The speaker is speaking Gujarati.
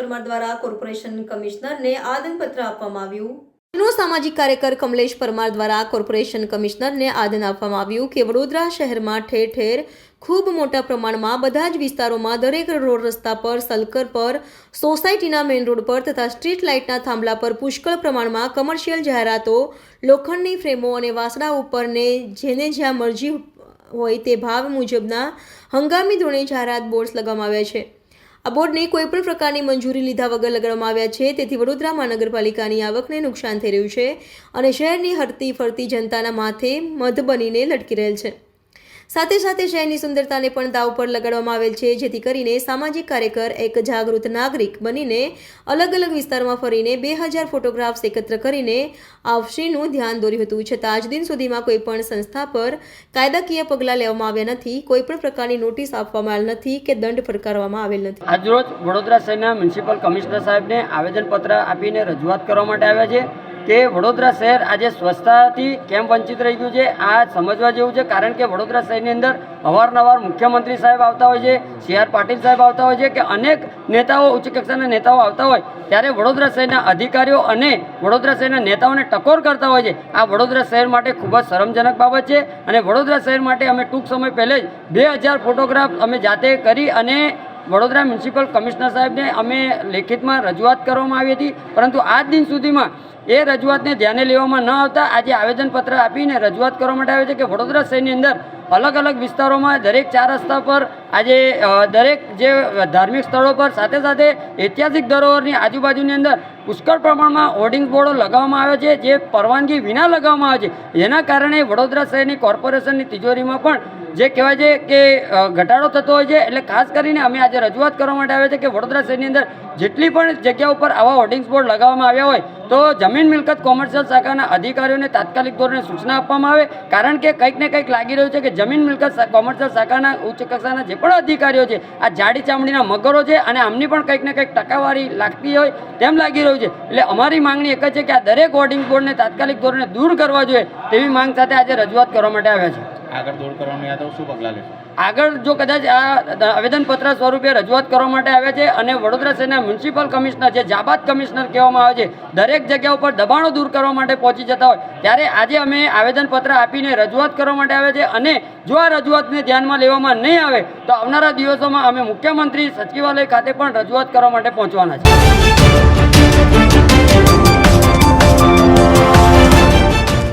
પરમાર દ્વારા કોર્પોરેશન કમિશનરને આદનપત્ર આપવામાં આવ્યું. નો સામાજિક કાર્યકર કમલેશ પરમાર દ્વારા કોર્પોરેશન કમિશનરને આદન આપવામાં આવ્યું કે વડોદરા શહેરમાં ઠેર ઠેર ખૂબ મોટા પ્રમાણમાં બધા જ વિસ્તારોમાં દરેક રોડ રસ્તા પર, સલકર પર, સોસાયટીના મેઇન રોડ પર તથા સ્ટ્રીટ લાઇટના થાંભલા પર પુષ્કળ પ્રમાણમાં કમર્શિયલ જાહેરાતો, લોખંડની ફ્રેમો અને વાસણા ઉપરને જેને જ્યાં મરજી હોય તે ભાવ મુજબના હંગામી ધોરણે જાહેરાત બોર્ડ્સ લગાવવામાં આવ્યા છે. આ બોર્ડને કોઈપણ પ્રકારની મંજૂરી લીધા વગર લગાડવામાં આવ્યા છે. તેથી વડોદરા મહાનગરપાલિકાની આવકને નુકસાન થઈ રહ્યું છે અને શહેરની હરતી ફરતી જનતાના માથે મધ બનીને લટકી રહેલ છે. સાથે સાથે શહેરની સુંદરતાને પણ દાવ પર લગાડવામાં આવેલ છે, જેથી કરીને સામાજિક કાર્યકર એક જાગૃત નાગરિક બનીને અલગ અલગ વિસ્તારમાં ફરીને બે હજાર ફોટોગ્રાફ્સ એકત્ર કરીને આવશ્રીનું ધ્યાન દોર્યું હતું. છતાં આજ દિન સુધીમાં કોઈપણ સંસ્થા પર કાયદાકીય પગલાં લેવામાં આવ્યા નથી. કોઈપણ પ્રકારની નોટિસ આપવામાં આવેલ નથી કે દંડ ફટકારવામાં આવેલ નથી. આજરોજ વડોદરા શહેરના મ્યુનિસિપલ કમિશનર સાહેબને આવેદનપત્ર આપીને રજૂઆત કરવા માટે આવ્યા છે. કે વડોદરા શહેર આજે સ્વચ્છતાથી કેમ વંચિત રહી ગયું છે? આ સમજવા જેવું છે, કારણ કે વડોદરા શહેરની અંદર અવારનવાર મુખ્યમંત્રી સાહેબ આવતા હોય છે, સી આર પાટીલ સાહેબ આવતા હોય છે કે અનેક નેતાઓ, ઉચ્ચ કક્ષાના નેતાઓ આવતા હોય. ત્યારે વડોદરા શહેરના અધિકારીઓ અને વડોદરા શહેરના નેતાઓને ટકોર કરતા હોય છે. આ વડોદરા શહેર માટે ખૂબ જ શરમજનક બાબત છે અને વડોદરા શહેર માટે અમે ટૂંક સમય પહેલે જ બે હજાર ફોટોગ્રાફ અમે જાતે કરી અને વડોદરા મ્યુનિસિપલ કમિશનર સાહેબને અમે લેખિતમાં રજૂઆત કરવામાં આવી હતી, પરંતુ આજ દિન સુધીમાં એ રજૂઆતને ધ્યાને લેવામાં ન આવતા આજે આવેદનપત્ર આપીને રજૂઆત કરવા માટે આવે છે કે વડોદરા શહેરની અંદર અલગ અલગ વિસ્તારોમાં દરેક ચાર રસ્તા પર આજે દરેક જે ધાર્મિક સ્થળો પર સાથે સાથે ઐતિહાસિક ધરોહરની આજુબાજુની અંદર પુષ્કળ પ્રમાણમાં હોર્ડિંગ બોર્ડો લગાવવામાં આવે છે, જે પરવાનગી વિના લગાવવામાં આવે છે. જેના કારણે વડોદરા શહેરની કોર્પોરેશનની તિજોરીમાં પણ જે કહેવાય છે કે ઘટાડો થતો હોય છે, એટલે ખાસ કરીને અમે આજે રજૂઆત કરવા માટે આવ્યા છે કે વડોદરા શહેરની અંદર જેટલી પણ જગ્યા ઉપર આવા હોર્ડિંગ્સ બોર્ડ લગાવવામાં આવ્યા હોય તો જમીન મિલકત કોમર્શિયલ શાખાના અધિકારીઓને તાત્કાલિક ધોરણે સૂચના આપવામાં આવે, કારણ કે કંઈક ને કંઈક લાગી રહ્યું છે કે જમીન મિલકત કોમર્શિયલ શાખાના ઉચ્ચ કક્ષાના જે પણ અધિકારીઓ છે, આ જાડી ચામડીના મગરો છે અને આમની પણ કંઈક ને કંઈક ટકાવારી લાગતી હોય તેમ લાગી રહ્યું છે. એટલે અમારી માંગણી એક જ છે કે આ દરેક હોર્ડિંગ બોર્ડને તાત્કાલિક ધોરણે દૂર કરવા જોઈએ તેવી માંગ સાથે આજે રજૂઆત કરવા માટે આવ્યા છે. આગળ દૂર કરવાનું યાદ શું પગલાં લેશો? આગળ જો કદાચ આ આવેદનપત્ર સ્વરૂપે રજૂઆત કરવા માટે આવે છે અને વડોદરા શહેરના મ્યુનિસિપલ કમિશનર જે જાબાદ કમિશનર કહેવામાં આવે છે, દરેક જગ્યા ઉપર દબાણો દૂર કરવા માટે પહોંચી જતા હોય, ત્યારે આજે અમે આવેદનપત્ર આપીને રજૂઆત કરવા માટે આવે છે અને જો આ રજૂઆતને ધ્યાનમાં લેવામાં નહીં આવે, તો આવનારા દિવસોમાં અમે મુખ્યમંત્રી સચિવાલય ખાતે પણ રજૂઆત કરવા માટે પહોંચવાના છે